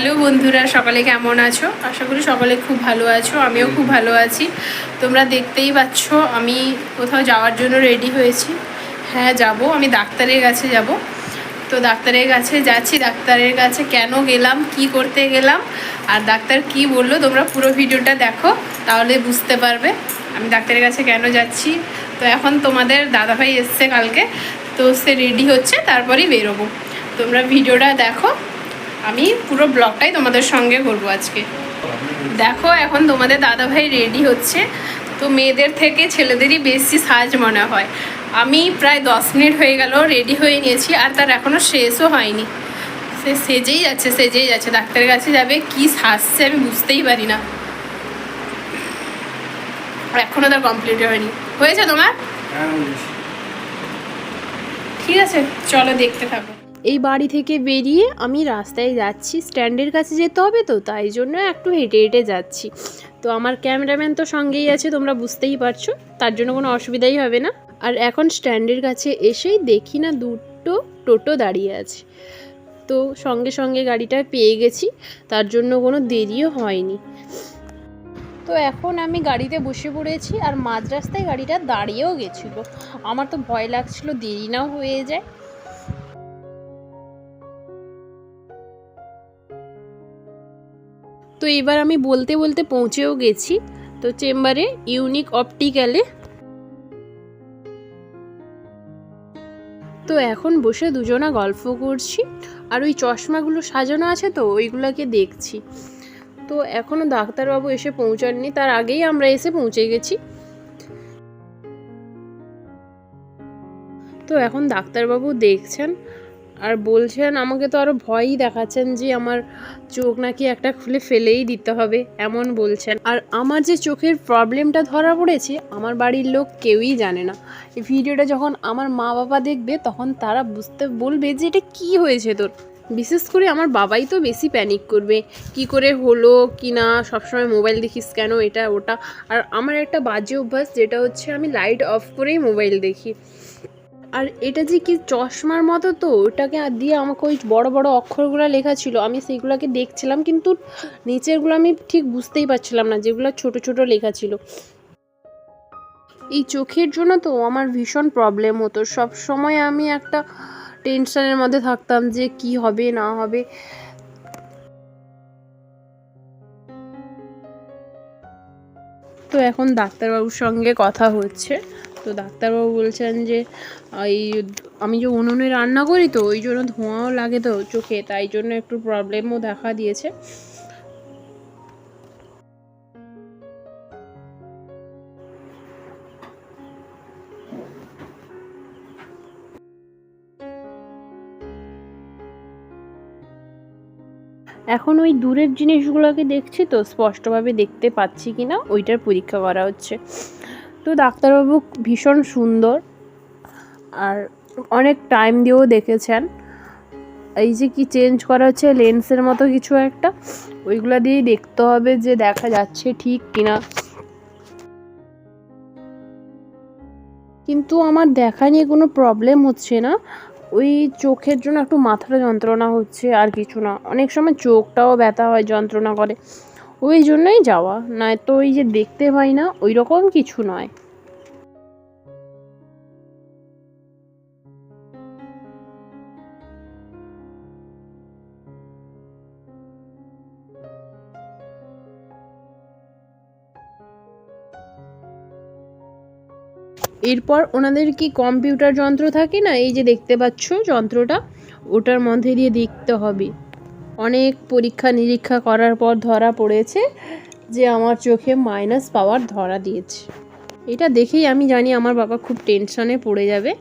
Hello বন্ধুরা, সকালে কেমন আছো? আশা করি সকালে খুব ভালো আছো, আমিও খুব ভালো আছি। তোমরা দেখতেই পাচ্ছ, আমি কোথাও যাওয়ার জন্য রেডি হয়েছি। হ্যাঁ যাব, আমি ডাক্তারের কাছে যাব। তো ডাক্তারের কাছে যাচ্ছি, ডাক্তারের কাছে কেন গেলাম, কি করতে গেলাম, আর ডাক্তার কি বলল, তোমরা পুরো ভিডিওটা দেখো, তাহলে বুঝতে পারবে। আমি ডাক্তারের কাছে কেন যাচ্ছি? তো এখন তোমাদের দাদাভাই এসছে কালকে, তো সে রেডি হচ্ছে, তারপরেই বেরোবো। তোমরা ভিডিওটা দেখো আমি পুরো ব্লগটাই তোমাদের সঙ্গে করব আজকে। দেখো এখন তোমাদের দাদাভাই রেডি হচ্ছে। তো মেয়েদের থেকে ছেলেদেরই বেশি সাজ মনে হয়। আমি প্রায় দশ মিনিট হয়ে গেল রেডি হয়ে নিয়েছি আর তার এখনও শেষও হয়নি। সে সেজেই যাচ্ছে সেজেই যাচ্ছে। ডাক্তারের কাছে যাবে কি সাজছে আমি বুঝতেই পারি না। এখনও তার কমপ্লিট হয়নি। হয়েছে তোমার? ঠিক আছে চলো দেখতে থাকো। এই বাড়ি থেকে বেরিয়ে আমি রাস্তায় যাচ্ছি, স্ট্যান্ডের কাছে যেতে হবে তো, তাই জন্য একটু হেঁটে হেঁটে যাচ্ছি। তো আমার ক্যামেরাম্যান তো সঙ্গেই আছে, তোমরা বুঝতেই পারছ, তার জন্য কোনো অসুবিধাই হবে না। আর এখন স্ট্যান্ডের কাছে এসেই দেখি না দুটো টোটো দাঁড়িয়ে আছে। তো সঙ্গে সঙ্গে গাড়িটা পেয়ে গেছি, তার জন্য কোনো দেরিও হয়নি। তো এখন আমি গাড়িতে বসে পড়েছি আর মাঝ রাস্তায় গাড়িটা দাঁড়িয়েও গেছিল। আমার তো ভয় লাগছিল, দেরি নাও হয়ে যায়। তো এবার আমি বলতে বলতে পৌঁছেও গেছি। তো চেম্বারে ইউনিক অপটিক্যালে। তো এখন বসে দুজনা গল্প করছি। আর ওই চশমাগুলো সাজানো আছে তো, ওইগুলোকে দেখছি। তো এখনও ডাক্তারবাবু এসে পৌঁছাননি, তার আগেই আমরা এসে পৌঁছে গেছি। তো এখন ডাক্তারবাবু দেখছেন। আর বলছেন, আমাকে তো আরও ভয়ই দেখাচ্ছেন যে আমার চোখ নাকি একটা খুলে ফেলেই দিতে হবে, এমন বলছেন। আর আমার যে চোখের প্রবলেমটা ধরা পড়েছে, আমার বাড়ির লোক কেউই জানে না। এই ভিডিওটা যখন আমার মা বাবা দেখবে, তখন তারা বুঝতে বলবে যে এটা কি হয়েছে তোর? বিশেষ করে আমার বাবাই তো বেশি প্যানিক করবে। কি করে হলো, কি না, সবসময় মোবাইল দেখিস কেন, এটা, ওটা। আর আমার একটা বাজে অভ্যাস, যেটা হচ্ছে আমি লাইট অফ করেই মোবাইল দেখি। আর এটা যে কি চশমার মতো তো, ওটাকে দিয়ে আমাকে ওই বড় বড় অক্ষরগুলো লেখা ছিল। আমি সেইগুলোকে দেখছিলাম কিন্তু নিচেরগুলো আমি ঠিক বুঝতেই পারছিলাম না, যেগুলো ছোট ছোট লেখা ছিল। এই চোখের জন্য তো আমার ভীষণ প্রবলেম হতো। সব সময় আমি একটা টেনশনের মধ্যে থাকতাম যে কি হবে, না হবে। তো এখন ডাক্তারবাবুর সঙ্গে কথা হচ্ছে। তো ডাক্তারবাবু বলছেন যে এই আমি যে উনুনে রান্না করি তো, ওই জন্য ধোঁয়াও লাগে তো চোখে, তাই জন্য একটু প্রবলেমও দেখা দিয়েছে। এখন ওই দূরের জিনিসগুলোকে দেখছি তো, স্পষ্টভাবে দেখতে পাচ্ছি কি না ওইটার পরীক্ষা করা হচ্ছে। তো ডাক্তারবাবু ভীষণ সুন্দর আর অনেক টাইম দিয়েও দেখেছেন, এই যে কি চেঞ্জ করা হচ্ছে, লেন্সের মতো কিছু একটা, ওইগুলো দিয়েই দেখতে হবে যে দেখা যাচ্ছে ঠিক কিনা। কিন্তু আমার দেখা নিয়ে কোনো প্রবলেম হচ্ছে না। ওই চোখের জন্য একটু মাথাটা যন্ত্রণা হচ্ছে আর কিছু না। অনেক সময় চোখটাও ব্যথা হয়, যন্ত্রণা করে। ওই জন্যই যাওয়া। নয়তো ওই যে দেখতে পাই না, ওই রকম কিছু নয়। এরপর ওনাদের কি কম্পিউটার যন্ত্র থাকে না? এই যে দেখতে পাচ্ছ যন্ত্রটা, ওটার মধ্যে দিয়ে দেখতে হবে। অনেক পরীক্ষা নিরীক্ষা করার পর ধরা পড়েছে যে আমার চোখে মাইনাস পাওয়ার ধরা দিয়েছে। এটা দেখেই আমি জানি আমার বাবা খুব টেনশনে পড়ে যাবে।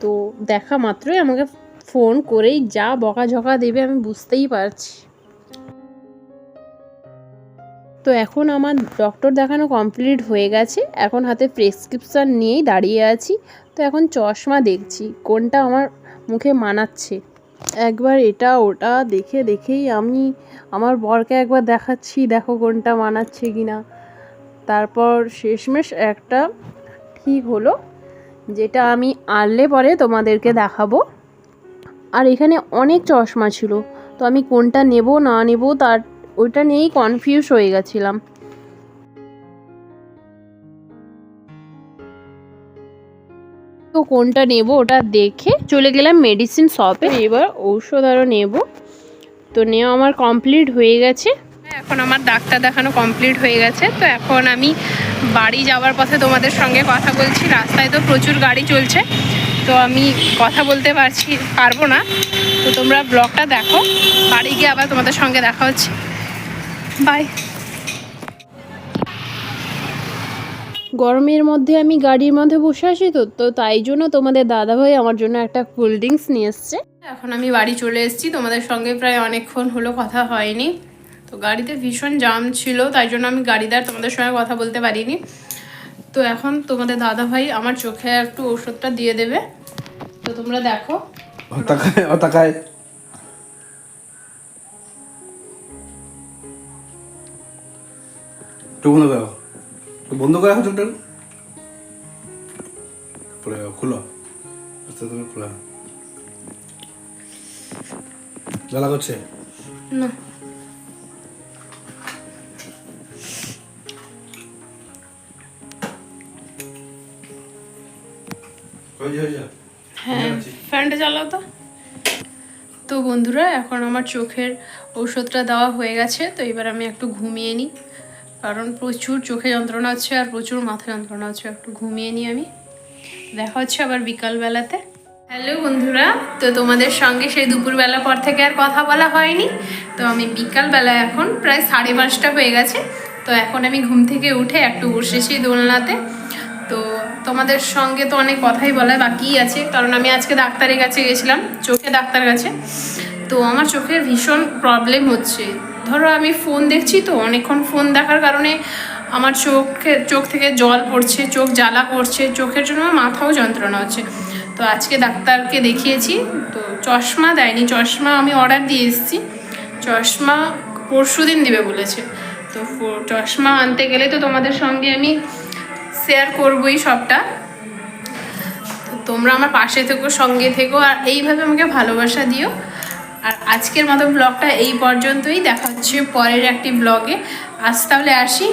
তো দেখা মাত্রই আমাকে ফোন করেই যা বকাঝকা দেবে আমি বুঝতেই পারছি। তো এখন আমার ডক্টর দেখানো কমপ্লিট হয়ে গেছে। এখন হাতে প্রেসক্রিপশান নিয়েই দাঁড়িয়ে আছি। তো এখন চশমা দেখছি। কোনটা আমার মুখে মানাচ্ছে? একবার এটা, ওটা দেখে দেখেই আমি আমার বরকে একবার দেখাচ্ছি, দেখো কোনটা মানাচ্ছে কি না তারপর শেষমেশ একটা ঠিক হলো, যেটা আমি আনলে পরে তোমাদেরকে দেখাবো। আর এখানে অনেক চশমা ছিল, তো আমি কোনটা নেব, না নেব তার, ওইটা নিয়েই কনফিউজ হয়ে গেছিলাম। কোনটা নেব ওটা দেখে চলে গেলাম মেডিসিন শপে এবার ঔষধ আরও নেব। তো নেওয়া আমার কমপ্লিট হয়ে গেছে। এখন আমার ডাক্তার দেখানো কমপ্লিট হয়ে গেছে। তো এখন আমি বাড়ি যাওয়ার পথে তোমাদের সঙ্গে কথা বলছি। রাস্তায় তো প্রচুর গাড়ি চলছে। তো আমি কথা বলতে পারছি, পারব না। তো তোমরা ব্লগটা দেখো। বাড়ি গিয়ে আবার তোমাদের সঙ্গে দেখা হচ্ছে। বাই গরমের মধ্যে আমি গাড়ির মধ্যে বসে আছি তো তো তাই জন্য তোমাদের দাদাভাই আমার জন্য একটা কোল্ড ড্রিঙ্কস নিয়ে এসছে। এখন আমি বাড়ি চলে এসেছি তোমাদের সঙ্গে প্রায় অনেকক্ষণ হলো কথা হয়নি। তো গাড়িতে ভীষণ জাম ছিল তাই জন্য আমি গাড়িদার তোমাদের সঙ্গে কথা বলতে পারিনি। তো এখন তোমাদের দাদাভাই আমার চোখে একটু ওষুধটা দিয়ে দেবে। তো তোমরা দেখো। চোখ বন্ধ করো রাখো চোখটা পরে খুলো। আস্তে আস্তে খোলা। জ্বালা করছে? না। হয়েছে? হ্যাঁ ফ্যানটা চালাও তো। তো বন্ধুরা এখন আমার চোখের ঔষধটা দেওয়া হয়ে গেছে তো এবার আমি একটু ঘুমিয়ে নিই। কারণ প্রচুর চোখে যন্ত্রণা হচ্ছে আর প্রচুর মাথা যন্ত্রণা হচ্ছে একটু ঘুমিয়ে নিই আমি। দেখা হচ্ছে আবার বিকালবেলাতে। হ্যালো বন্ধুরা, তো তোমাদের সঙ্গে সেই দুপুরবেলা পর থেকে আর কথা বলা হয়নি। তো আমি বিকালবেলা এখন প্রায় সাড়ে পাঁচটা হয়ে গেছে। তো এখন আমি ঘুম থেকে উঠে একটু বসেছি দোলনাতে। তো তোমাদের সঙ্গে তো অনেক কথাই বলা বাকিই আছে, কারণ আমি আজকে ডাক্তারের কাছে গেছিলাম, চোখে ডাক্তার কাছে। তো আমার চোখে ভীষণ প্রবলেম হচ্ছে। ধরো আমি ফোন দেখছি তো, অনেকক্ষণ ফোন দেখার কারণে আমার চোখে, চোখ থেকে জল পড়ছে, চোখ জ্বালা করছে, চোখের জন্য মাথাও যন্ত্রণা হচ্ছে। তো আজকে ডাক্তারকে দেখিয়েছি, তো চশমা দেয়নি, চশমা আমি অর্ডার দিয়ে এসেছি। চশমা পরশু দিন দেবে বলেছে। তো চশমা আনতে গেলে তো তোমাদের সঙ্গে আমি শেয়ার করবোই সবটা। তোমরা আমার পাশে থেকো, সঙ্গে থেকো, আর এইভাবে আমাকে ভালোবাসা দিও। আর আজকের মতো ব্লগটা এই পর্যন্তই। দেখা হচ্ছে পরের একটি ব্লগে। আজ তাহলে আসি।